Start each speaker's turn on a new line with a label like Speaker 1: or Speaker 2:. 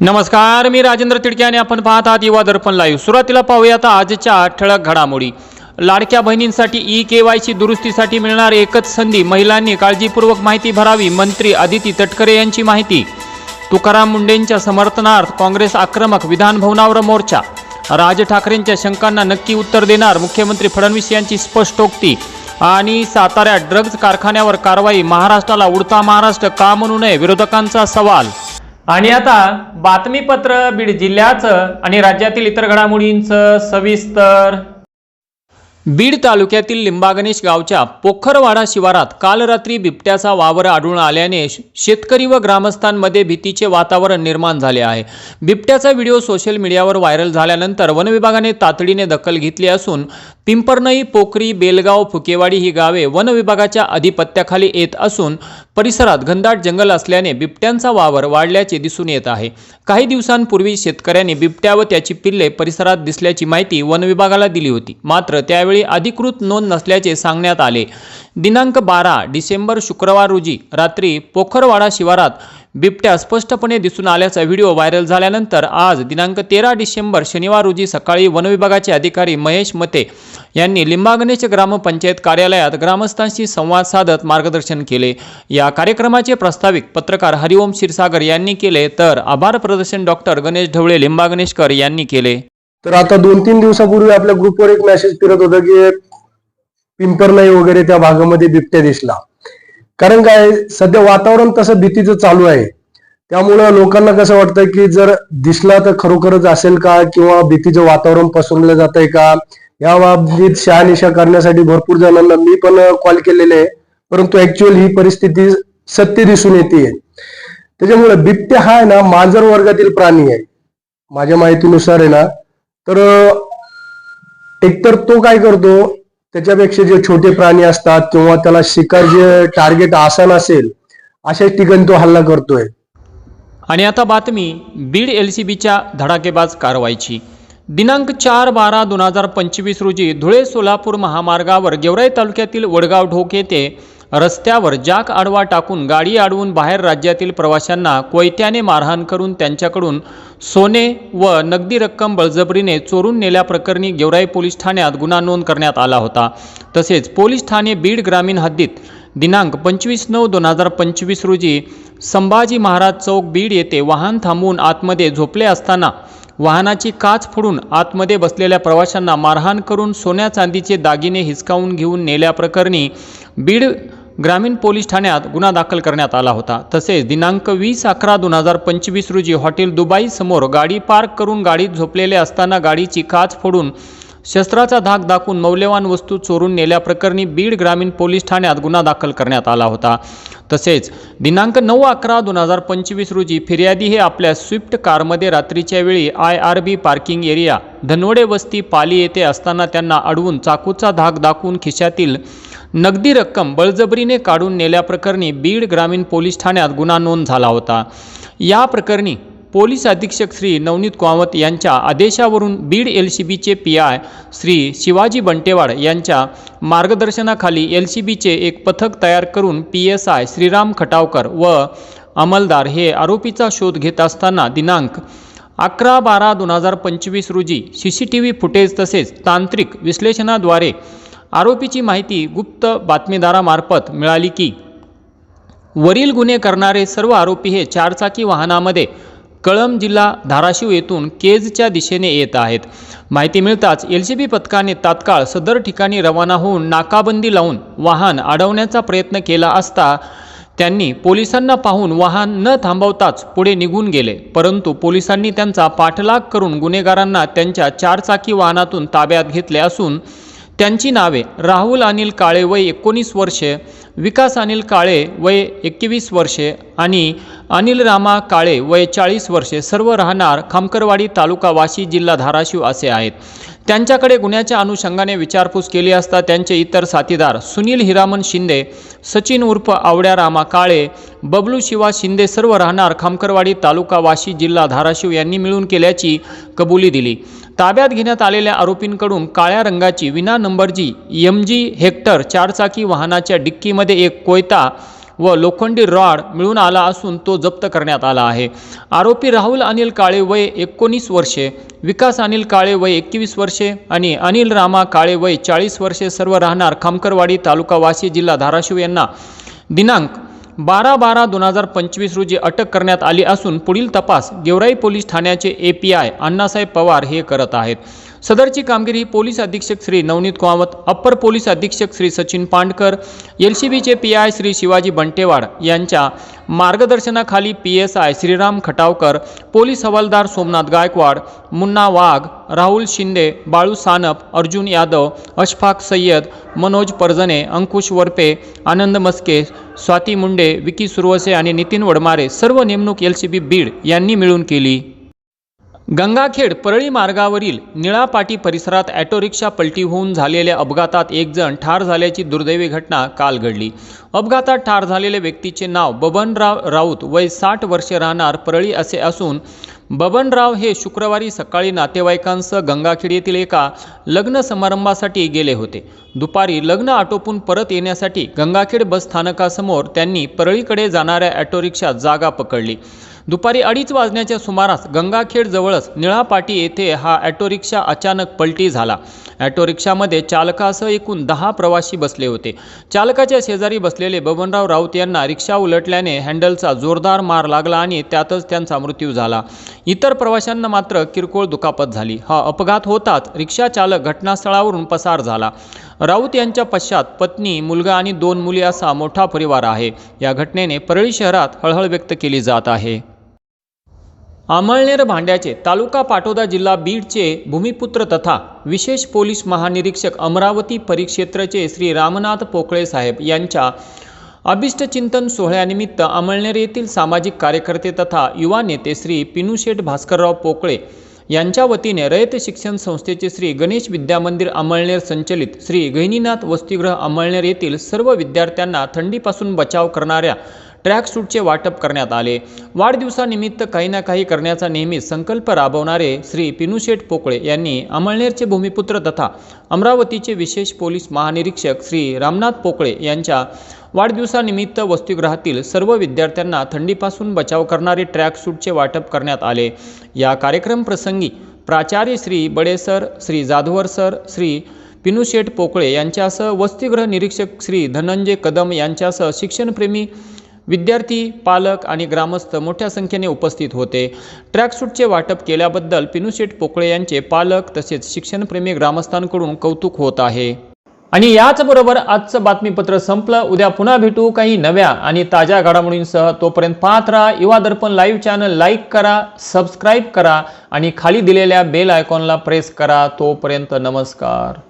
Speaker 1: नमस्कार मी राजेंद्र तिडके आणि आपण पाहत आहात युवा दर्पण लाईव्ह सुरुवातीला पाहूया आता आजच्या ठळक घडामोडी. लाडक्या बहिणींसाठी ई के वाय सी दुरुस्तीसाठी मिळणार एकच संधी. महिलांनी काळजीपूर्वक माहिती भरावी मंत्री आदिती तटकरे यांची माहिती. तुकाराम मुंडेंच्या समर्थनार्थ काँग्रेस आक्रमक विधानभवनावर मोर्चा. राज ठाकरेंच्या शंकांना नक्की उत्तर देणार मुख्यमंत्री फडणवीस यांची स्पष्टोक्ती आणि साताऱ्यात ड्रग्ज कारखान्यावर कारवाई महाराष्ट्राला उडता महाराष्ट्र का म्हणू नये विरोधकांचा सवाल? आणि आता बातमीपत्र बीड जिल्ह्याचं आणि राज्यातील इतर घडामोडींचं सविस्तर बीड तालुक्यातील लिंबागणेश गावच्या पोखरवाडा शिवारात काल रात्री बिबट्याचा वावर आढळून आल्याने शेतकरी व ग्रामस्थांमध्ये भीतीचे वातावरण निर्माण झाले आहे. बिबट्याचा व्हिडिओ सोशल मीडियावर व्हायरल झाल्यानंतर वनविभागाने तातडीने दखल घेतली असून पिंपरनई पोखरी बेलगाव फुकेवाडी ही गावे वन विभागाच्या अधिपत्याखाली येत असून परिसरात घनदाट जंगल असल्याने बिबट्यांचा वावर वाढल्याचे दिसून येत आहे. काही दिवसांपूर्वी शेतकऱ्यांनी बिबट्या व त्याची पिल्ले परिसरात दिसल्याची माहिती वन विभागाला दिली होती. मात्र त्यावेळी अधिकृत नोंद नसल्याचे सांगण्यात आले. दिनांक बारा डिसेंबर शुक्रवार रोजी रात्री पोखरवाडा शिवारात बिबट्या स्पष्टपणे दिसून आल्याचा व्हिडिओ व्हायरल झाल्यानंतर आज दिनांक तेरा डिसेंबर शनिवार रोजी सकाळी वनविभागाचे अधिकारी महेश मते यांनी लिंबागणेश ग्रामपंचायत कार्यालयात ग्रामस्थांशी संवाद साधत मार्गदर्शन केले. या कार्यक्रमाचे प्रस्ताविक पत्रकार हरिओम क्षीरसागर यांनी केले तर आभार प्रदर्शन डॉक्टर गणेश ढवळे लिंबागणेशकर यांनी केले.
Speaker 2: तर आता दोन तीन दिवसापूर्वी आपल्या ग्रुपवर एक मेसेज फिरत होता की पिंपरनाई वगैरे त्या भागामध्ये बिबट्या दिसला. कारण काय सध्या वातावरण तसं भीतीचं चालू आहे. त्यामुळं लोकांना कसं वाटतं की जर दिसला तर खरोखरच असेल का किंवा भीतीचं वातावरण पसरवलं जात आहे का? या बाबतीत शहानिशा करण्यासाठी भरपूर जणांना मी पण कॉल केलेले आहे. परंतु ऍक्च्युअल ही परिस्थिती सत्य दिसून येते त्याच्यामुळे बिबट्या हा आहे ना मांजर वर्गातील प्राणी आहे. माझ्या माहितीनुसार आहे ना तर एकतर तो काय करतो त्याच्यापेक्षा जे छोटे प्राणी असतात किंवा त्याला शिकार जे टार्गेट आसन असेल अशाच ठिकाणी तो हल्ला करतोय.
Speaker 1: आणि आता बातमी बीड एल सी बीच्या धडाकेबाज कारवाईची. दिनांक चार बारा दोन हजार पंचवीस रोजी धुळे सोलापूर महामार्गावर गेवराई तालुक्यातील वडगाव ढोक येथे रस्त्यावर जाक आडवा टाकून गाडी अडवून बाहेर राज्यातील प्रवाशांना कोयत्याने मारहाण करून त्यांच्याकडून सोने व नगदी रक्कम बळजबरीने चोरून नेल्याप्रकरणी गेवराई पोलीस ठाण्यात गुन्हा नोंद करण्यात आला होता. तसेच पोलीस ठाणे बीड ग्रामीण हद्दीत दिनांक पंचवीस नऊ दोन हजार पंचवीस रोजी संभाजी महाराज चौक बीड येथे वाहन थांबवून आतमध्ये झोपले असताना वाहनाची काच फोडून आतमध्ये बसलेल्या प्रवाशांना मारहाण करून सोन्या चांदीचे दागिने हिसकावून घेऊन नेल्याप्रकरणी बीड ग्रामीण पोलीस ठाण्यात गुन्हा दाखल करण्यात आला होता. तसेच दिनांक वीस अकरा दोन हजार पंचवीस रोजी हॉटेल दुबाई समोर गाडी पार्क करून गाडीत झोपलेले असताना गाडीची काच फोडून शस्त्राचा धाक दाखवून मौल्यवान वस्तू चोरून नेल्याप्रकरणी बीड ग्रामीण पोलीस ठाण्यात गुन्हा दाखल करण्यात आला होता. तसेच दिनांक नऊ अकरा दोन हजार पंचवीस रोजी फिर्यादी हे आपल्या स्विफ्ट कारमध्ये रात्रीच्या वेळी I R B parking area Dhanwade वस्ती पाली येथे असताना त्यांना अडवून चाकूचा धाक दाखवून खिशातील नगदी रक्कम बळजबरीने काढून नेल्याप्रकरणी बीड ग्रामीण पोलीस ठाण्यात गुन्हा नोंद झाला होता. या प्रकरणी पोलीस अधीक्षक श्री नवनीत कामत यांच्या आदेशावरून बीड एल सी बीचे पी आय श्री शिवाजी बंटेवाड यांच्या मार्गदर्शनाखाली एल सी बीचे एक पथक तयार करून P S I Shriram Khatavkar व अंमलदार हे आरोपीचा शोध घेत असताना दिनांक अकरा बारा दोन हजार पंचवीस रोजी C C T V footage तसेच तांत्रिक विश्लेषणाद्वारे आरोपीची माहिती गुप्त बातमीदारामार्फत मिळाली की वरील गुन्हे करणारे सर्व आरोपी हे चारचाकी वाहनामध्ये कळंब जिल्हा धाराशिव येथून केजच्या दिशेने येत आहेत. माहिती मिळताच एल सी बी पथकाने तात्काळ सदर ठिकाणी रवाना होऊन नाकाबंदी लावून वाहन अडवण्याचा प्रयत्न केला असता त्यांनी पोलिसांना पाहून वाहन न थांबवताच पुढे निघून गेले. परंतु पोलिसांनी त्यांचा पाठलाग करून गुन्हेगारांना त्यांच्या चारचाकी वाहनातून ताब्यात घेतले असून त्यांची नावे राहुल अनिल काळे वय एकोणीस वर्षे विकास अनिल काळे वय एकवीस वर्षे आणि अनिल रामा काळे वय चाळीस वर्षे. सर्व राहणार खामकरवाडी तालुका वाशी जिल्हा धाराशिव असे आहेत. त्यांच्याकडे गुन्ह्याच्या अनुषंगाने विचारपूस केली असता त्यांचे इतर साथीदार सुनील हिरामन शिंदे सचिन उर्फ आवड्या रामा काळे बबलू शिवा शिंदे सर्व राहणार खामकरवाडी तालुका वाशी जिल्हा धाराशिव यांनी मिळून केल्याची कबुली दिली. ताब्यात घेण्यात आलेल्या आरोपींकडून काळ्या रंगाची विना नंबरची एम जी हेक्टर चारचाकी वाहनाच्या डिक्कीमध्ये एक कोयता व लोखंडी रॉड मिळून आला असून तो जप्त करण्यात आला आहे. आरोपी राहुल अनिल काळे वय एकोणीस वर्षे विकास अनिल काळे वय एकवीस वर्षे आणि अनिल रामा काळे वय चाळीस वर्षे सर्व राहणार खामकरवाडी तालुका वाशी जिल्हा धाराशिव यांना दिनांक बारा बारा दोन हजार पंचवीस रोजी अटक करण्यात आली असून पुढील तपास गेवराई पोलीस ठाण्याचे A P I Annasaheb Pawar हे करत आहेत. सदरची कामगिरी पोलीस अधीक्षक श्री नवनीत कुमावत अप्पर पोलीस अधीक्षक श्री सचिन पांडकर एल सी बीचे पी आय श्री शिवाजी बंटेवाड यांच्या मार्गदर्शनाखाली P S I Shriram Khatavkar police हवालदार सोमनाथ गायकवाड मुन्ना वाघ राहुल शिंदे बाळू सानप अर्जुन यादव अशफाक सय्यद मनोज परजने अंकुश वरपे आनंद मस्के स्वाती मुंडे विकी सुरवसे आणि नितीन वडमारे सर्व नेमणूक एल सी बी बीड यांनी मिळून केली. गंगाखेड परळी मार्गावरील निळापाटी परिसरात ॲटो रिक्षा पलटी होऊन झालेल्या अपघातात एक जण ठार झाल्याची दुर्दैवी घटना काल घडली. अपघातात ठार झालेल्या व्यक्तीचे नाव बबनराव राऊत वय साठ वर्षे राहणार परळी असे असून बबनराव हे शुक्रवारी सकाळी नातेवाईकांसह गंगाखेड येथील एका लग्न समारंभासाठी गेले होते. दुपारी लग्न आटोपून परत येण्यासाठी गंगाखेड बस स्थानकासमोर त्यांनी परळीकडे जाणाऱ्या ॲटोरिक्षात जागा पकडली. दुपारी अडीच वाजण्याच्या सुमारास गंगाखेड जवळच निळापाटी येथे हा ॲटो रिक्षा अचानक पलटी झाला. ॲटो रिक्षामध्ये चालकासह एकूण दहा प्रवासी बसले होते. चालकाच्या शेजारी बसलेले बबनराव राऊत यांना रिक्षा उलटल्याने हँडलचा जोरदार मार लागला आणि त्यातच त्यांचा मृत्यू झाला. इतर प्रवाशांना मात्र किरकोळ दुखापत झाली. हा अपघात होताच रिक्षा चालक घटनास्थळावरून पसार झाला. राऊत यांच्या पश्चात पत्नी मुलगा आणि दोन मुली असा मोठा परिवार आहे. या घटनेने परळी शहरात हळहळ व्यक्त केली जात आहे. अमळनेर भांड्याचे तालुका पाटोदा जिल्हा बीडचे भूमिपुत्र तथा विशेष पोलीस महानिरीक्षक अमरावती परिक्षेत्रचे श्री रामनाथ पोकळे साहेब यांच्या अभिष्टचिंतन सोहळ्यानिमित्त अमळनेर येथील सामाजिक कार्यकर्ते तथा युवा नेते श्री पिनुशेठ भास्करराव पोकळे यांच्या वतीने रयत शिक्षण संस्थेचे श्री गणेश विद्यामंदिर अमळनेर संचलित श्री गहिनीनाथ वसतिगृह अमळनेर येथील सर्व विद्यार्थ्यांना थंडीपासून बचाव करणाऱ्या ट्रॅक सूटचे वाटप करण्यात आले. वाढदिवसानिमित्त काही ना काही करण्याचा नेहमी संकल्प राबवणारे श्री पिनुशेठ पोकळे यांनी अमळनेरचे भूमिपुत्र तथा अमरावतीचे विशेष पोलीस महानिरीक्षक श्री रामनाथ पोकळे यांच्या वाढदिवसानिमित्त वसतिगृहातील सर्व विद्यार्थ्यांना थंडीपासून बचाव करणारे ट्रॅक सूटचे वाटप करण्यात आले. या कार्यक्रम प्रसंगी प्राचार्य श्री बडेसर श्री जाधवर सर श्री पिनुशेठ पोकळे यांच्यासह वसतिगृह निरीक्षक श्री धनंजय कदम यांच्यासह शिक्षणप्रेमी विद्यार्थी पालक आणि ग्रामस्थ मोठ्या संख्येने उपस्थित होते. ट्रॅकसूटचे वाटप केल्याबद्दल पिनुशेठ पोकळे यांचे पालक तसेच शिक्षणप्रेमी ग्रामस्थांकडून कौतुक होत आहे. आणि याचबरोबर आजचं बातमीपत्र संपलं. उद्या पुन्हा भेटू काही नव्या आणि ताज्या घडामोडींसह. तोपर्यंत पाहत राहा Yuva Darpan live channel like करा सबस्क्राईब करा आणि खाली दिलेल्या बेल आयकॉनला प्रेस करा. तोपर्यंत नमस्कार.